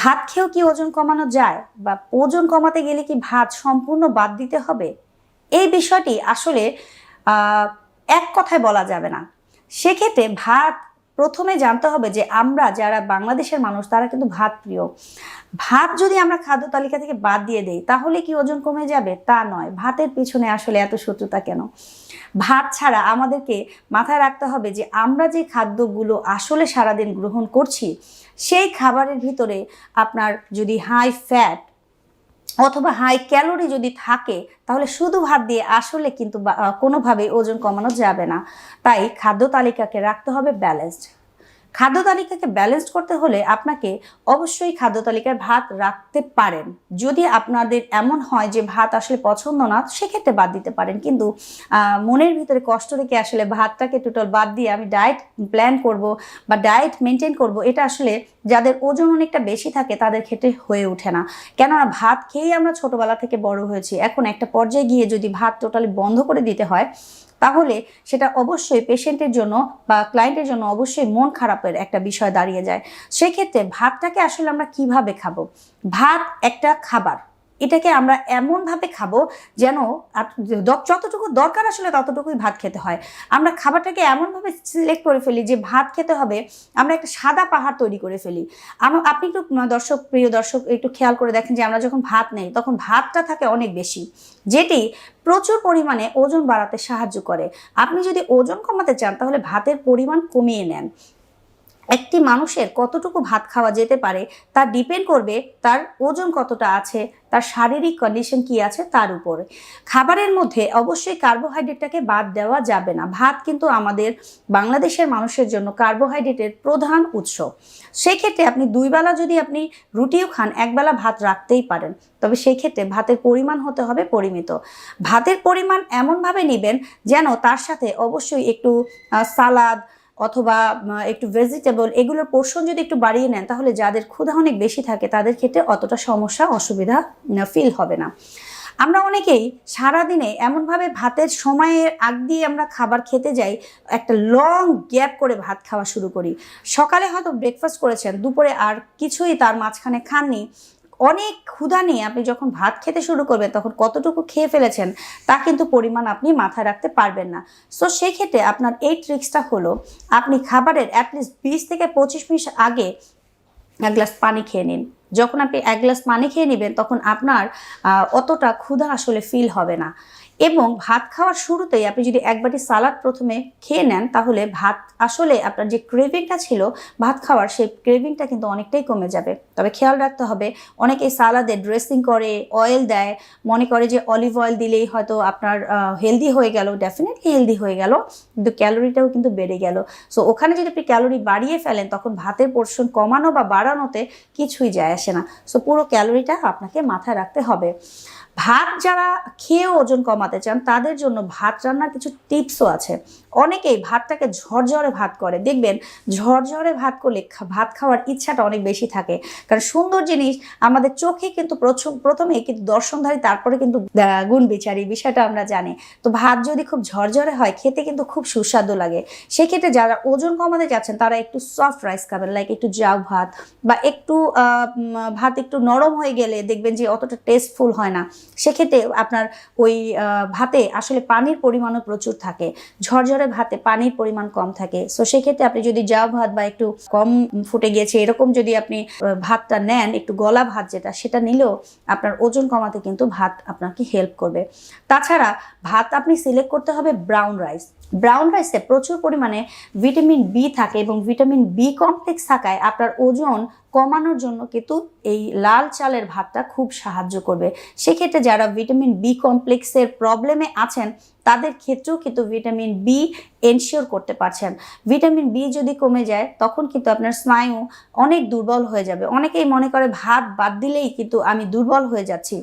ভাত খেয়েও কি ওজন কমানো যায় বা ওজন কমাতে গেলে কি ভাত সম্পূর্ণ বাদ দিতে হবে? এই বিষয়টি আসলে এক কথায় বলা যাবে না। সেক্ষেত্রে ভাত প্রথমে জানতে হবে যে আমরা যারা বাংলাদেশের মানুষ, তারা কিন্তু ভাত প্রিয়। ভাত যদি আমরা খাদ্য তালিকা থেকে বাদ দিয়ে দেই, তাহলে কি ওজন কমে যাবে? তা নয়। ভাতের পিছনে আসলে এত শত্রুতা কেন? ভাত ছাড়া আমাদেরকে মাথায় রাখতে হবে যে আমরা যে খাদ্যগুলো আসলে সারাদিন গ্রহণ করছি, সেই খাবারের ভিতরে আপনার যদি হাই ফ্যাট অথবা হাই ক্যালোরি যদি থাকে, তাহলে শুধু ভাত দিয়ে আসলে কিন্তু কোনোভাবেই ওজন কমানো যাবে না। তাই খাদ্য তালিকাকে রাখতে হবে ব্যালেন্সড খাদ্য তালিকাকে ব্যালেন্স করতে হলে আপনাকে অবশ্যই খাদ্য তালিকায় ভাত রাখতে পারেন। যদি আপনাদের এমন হয় যে ভাত আসলে পছন্দ না, সেক্ষেত্রে বাদ দিতে পারেন। কিন্তু মনের ভিতরে কষ্ট রেখে আসলে ভাতটাকে টোটাল বাদ দিয়ে আমি ডায়েট প্ল্যান করব বা ডায়েট মেনটেন করব, এটা আসলে যাদের ওজন অনেকটা বেশি থাকে, তাদের ক্ষেত্রে হয়ে ওঠে না। কেননা ভাত খেয়েই আমরা ছোটবেলা থেকে বড় হয়েছি। এখন একটা পর্যায়ে গিয়ে যদি ভাত টোটালি বন্ধ করে দিতে হয় তাহলে সেটা অবশ্যই পেশেন্টের জন্য বা ক্লায়েন্টের জন্য অবশ্যই মন খারাপের একটা বিষয় দাঁড়িয়ে যায়। সেক্ষেত্রে ভাতটাকে আসলে আমরা কীভাবে খাব? ভাত একটা খাবার। এটাকে আমরা এমনভাবে খাব যেন যতটুকু দরকার আসলে ততটুকুই ভাত খেতে হয়। আমরা খাবারটাকে এমনভাবে সিলেক্ট করে ফেলি যে ভাত খেতে হবে, আমরা একটা সাদা পাহাড় তৈরি করে ফেলি। আমার আপনি একটু দর্শক, প্রিয় দর্শক, একটু খেয়াল করে দেখেন যে আমরা যখন ভাত নেই, তখন ভাতটা থাকে অনেক বেশি, যেটি প্রচুর পরিমাণে ওজন বাড়াতে সাহায্য করে। আপনি যদি ওজন কমাতে চান, তাহলে ভাতের পরিমাণ কমিয়ে নেন। একটি মানুষের কতটুকু ভাত খাওয়া যেতে পারে তা ডিপেন্ড করবে তার ওজন কতটা আছে, তার শারীরিক কন্ডিশন কি আছে তার উপরে। খাবারের মধ্যে অবশ্যই কার্বোহাইড্রেটটাকে বাদ দেওয়া যাবে না। ভাত কিন্তু আমাদের বাংলাদেশের মানুষের জন্য কার্বোহাইড্রেটের প্রধান উৎস। সেক্ষেত্রে আপনি দুই বেলা যদি আপনি রুটিও খান একবেলা ভাত রাখতেই পারেন। তবে সেই ক্ষেত্রে ভাতের পরিমাণ হতে হবে পরিমিত। ভাতের পরিমাণ এমনভাবে নেবেন যেন তার সাথে অবশ্যই একটু সালাদ অথবা একটু ভেজিটেবল এগুলোর পোর্শন যদি একটু বাড়িয়ে নেন, তাহলে যাদের ক্ষুধা অনেক বেশি থাকে, তাদের ক্ষেত্রে অতটা সমস্যা, অসুবিধা ফিল হবে না। আমরা অনেকেই সারাদিনে এমনভাবে ভাতের সময়ের আগ দিয়ে আমরা খাবার খেতে যাই, একটা লং গ্যাপ করে ভাত খাওয়া শুরু করি। সকালে হয়তো ব্রেকফাস্ট করেছেন, দুপুরে আর কিছুই তার মাঝখানে খাননি অনেক ক্ষুধা নিয়ে আপনি যখন ভাত খেতে শুরু করবেন, তখন কতটুকু খেয়ে ফেলেছেন, তা কিন্তু পরিমাণ আপনি মাথায় রাখতে পারবেন না। সো সেক্ষেত্রে আপনার এই ট্রিক্সটা হলো, আপনি খাবারের অ্যাটলিস্ট বিশ থেকে পঁচিশ মিনিট আগে এক গ্লাস পানি খেয়ে নিন। যখন আপনি এক গ্লাস পানি খেয়ে নেবেন, তখন আপনার অতটা ক্ষুধা আসলে ফিল হবে না। এবং ভাত খাওয়ার শুরুতেই আপনি যদি এক বাটি সালাদ প্রথমে খেয়ে নেন, তাহলে ভাত আসলে আপনার যে ক্রেভিংটা ছিল, ভাত খাওয়ার সেই ক্রেভিংটা কিন্তু অনেকটাই কমে যাবে। তবে খেয়াল রাখতে হবে, অনেকে সালাদে ড্রেসিং করে অয়েল দেয়, মনে করে যে অলিভ অয়েল দিলেই হয়তো আপনার হেলদি হয়ে গেল ডেফিনেটলি হেলদি হয়ে গেল, কিন্তু ক্যালোরিটাও কিন্তু বেড়ে গেল। সো ওখানে যদি আপনি ক্যালোরি বাড়িয়ে ফেলেন, তখন ভাতের পোর্শন কমানো বা বাড়ানোতে কিছুই যায় আসে না। সো পুরো ক্যালোরিটা আপনাকে মাথায় রাখতে হবে। ভাত যারা খেয়ে ওজন কমাতে চান তাদের জন্য ভাত রান্নার কিছু টিপসও আছে। অনেকেই ভাতটাকে ঝরঝরে ভাত করে। দেখবেন ঝরঝরে ভাত করলে ভাত খাওয়ার ইচ্ছাটা অনেক বেশি থাকে। কারণ সুন্দর জিনিস আমাদের চোখে কিন্তু প্রথম- কিন্তু দর্শনধারী তারপরে কিন্তু গুণ বিচারি বিষয়টা আমরা জানি। তো ভাত যদি খুব ঝরঝরে হয়, খেতে কিন্তু খুব সুস্বাদু লাগে। সেক্ষেত্রে যারা ওজন কমাতে যাচ্ছেন তারা একটু সফট রাইস খাবেন লাইক একটু জাউ ভাত বা একটু ভাত একটু নরম হয়ে গেলে দেখবেন যে অতটা টেস্টফুল হয় না। সেক্ষেত্রে আপনার ওই ভাতে আসলে পানির পরিমাণও প্রচুর থাকে। ঝরঝরে ভাতে পানির পরিমাণ কম থাকে। সো সেক্ষেত্রে আপনি যদি জাউ ভাত বা একটু কম ফুটে গিয়েছে, এরকম যদি আপনি ভাতটা নেন, একটু গলা ভাত যেটা, সেটা নিলেও আপনার ওজন কমাতে কিন্তু ভাত আপনাকে হেল্প করবে। তাছাড়া ভাত আপনি সিলেক্ট করতে হবে ব্রাউন রাইস ব্রাউন রাইসে প্রচুর পরিমাণে ভিটামিন বি থাকে এবং ভিটামিন বি কমপ্লেক্স থাকায় আপনার ওজন কমানোর জন্য কিন্তু এই লাল চালের ভাতটা খুব সাহায্য করবে। সেক্ষেত্রে যারা ভিটামিন বি কমপ্লেক্সের প্রবলেমে আছেন, তাদের ক্ষেত্রেও কিন্তু ভিটামিন বি এনশিওর করতে পারছেন। ভিটামিন বি যদি কমে যায়, তখন কিন্তু আপনার স্নায়ু অনেক দুর্বল হয়ে যাবে। অনেকেই মনে করে ভাত বাদ দিলেই কিন্তু আমি দুর্বল হয়ে যাচ্ছি।